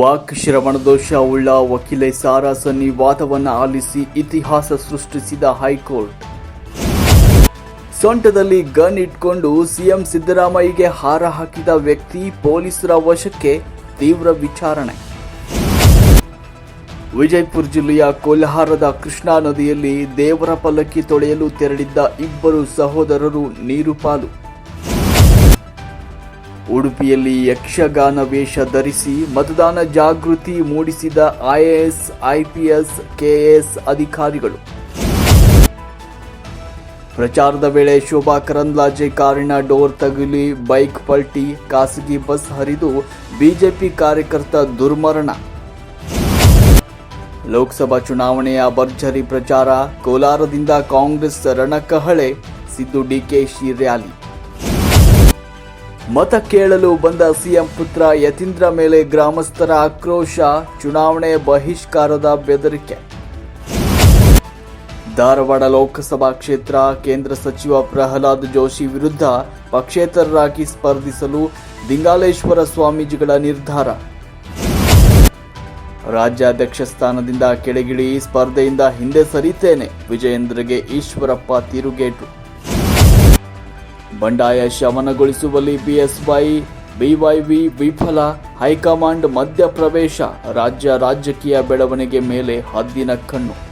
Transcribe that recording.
Walk ಶ್ರವಣದೋಷ ಉಳ್ಳ ವಕೀಲೆ ಸಾರಾ ಸನ್ನಿ ವಾದವನ್ನು ಆಲಿಸಿ ಇತಿಹಾಸ ಸೃಷ್ಟಿಸಿದ ಹೈಕೋರ್ಟ್. ಸೊಂಟದಲ್ಲಿ ಗನ್ ಇಟ್ಕೊಂಡು ಸಿಎಂ ಸಿದ್ದರಾಮಯ್ಯಗೆ ಹಾರ ಹಾಕಿದ ವ್ಯಕ್ತಿ ಪೊಲೀಸರ ವಶಕ್ಕೆ ತೀವ್ರ ವಿಚಾರಣೆ. ವಿಜಯಪುರ ಜಿಲ್ಲೆಯ ಕೋಲ್ಹಾರದ ಕೃಷ್ಣಾ ನದಿಯಲ್ಲಿ ದೇವರ ಪಲ್ಲಕ್ಕಿ ತೊಳೆಯಲು ತೆರಳಿದ್ದ ಇಬ್ಬರು ಸಹೋದರರು ನೀರು ಪಾಲು ಉಡುಪಿಯಲ್ಲಿ ಯಕ್ಷಗಾನ ವೇಷ ಧರಿಸಿ ಮತದಾನ ಜಾಗೃತಿ ಮೂಡಿಸಿದ ಐಎಎಸ್ ಐಪಿಎಸ್ ಕೆಎಎಸ್ ಅಧಿಕಾರಿಗಳು. ಪ್ರಚಾರದ ವೇಳೆ ಶೋಭಾ ಕರಂದ್ಲಾಜೆ ಕಾರಿನ ಡೋರ್ ತಗುಲಿ, ಬೈಕ್ ಪಲ್ಟಿ, ಖಾಸಗಿ ಬಸ್ ಹರಿದು ಬಿಜೆಪಿ ಕಾರ್ಯಕರ್ತ ದುರ್ಮರಣ. ಲೋಕಸಭಾ ಚುನಾವಣೆಯ ಭರ್ಜರಿ ಪ್ರಚಾರ, ಕೋಲಾರದಿಂದ ಕಾಂಗ್ರೆಸ್ ರಣಕಹಳೆ, ಸಿದ್ದು ಡಿಕೆಶಿ ರ್ಯಾಲಿ. ಮತ ಕೇಳಲು ಬಂದ ಸಿಎಂ ಪುತ್ರ ಯತೀಂದ್ರ ಮೇಲೆ ಗ್ರಾಮಸ್ಥರ ಆಕ್ರೋಶ, ಚುನಾವಣೆ ಬಹಿಷ್ಕಾರದ ಬೆದರಿಕೆ. ಧಾರವಾಡ ಲೋಕಸಭಾ ಕ್ಷೇತ್ರ, ಕೇಂದ್ರ ಸಚಿವ ಪ್ರಹ್ಲಾದ್ ಜೋಶಿ ವಿರುದ್ಧ ಪಕ್ಷೇತರರಾಗಿ ಸ್ಪರ್ಧಿಸಲು ದಿಂಗಾಲೇಶ್ವರ ಸ್ವಾಮೀಜಿಗಳ ನಿರ್ಧಾರ. ರಾಜ್ಯಾಧ್ಯಕ್ಷ ಸ್ಥಾನದಿಂದ ಕೆಳಗಿಳಿ ಸ್ಪರ್ಧೆಯಿಂದ ಹಿಂದೆ ಸರಿತೇನೆ ವಿಜಯೇಂದ್ರಗೆ ಈಶ್ವರಪ್ಪ ತಿರುಗೇಟು. ಬಂಡಾಯ ಶಮನಗೊಳಿಸುವಲ್ಲಿ ಬಿಎಸ್ವೈ ಬಿವೈವಿ ವಿಫಲ ಹೈಕಮಾಂಡ್ ಮಧ್ಯಪ್ರವೇಶ ರಾಜ್ಯ ರಾಜಕೀಯ ಬೆಳವಣಿಗೆ ಮೇಲೆ ಹದ್ದಿನ ಕಣ್ಣು.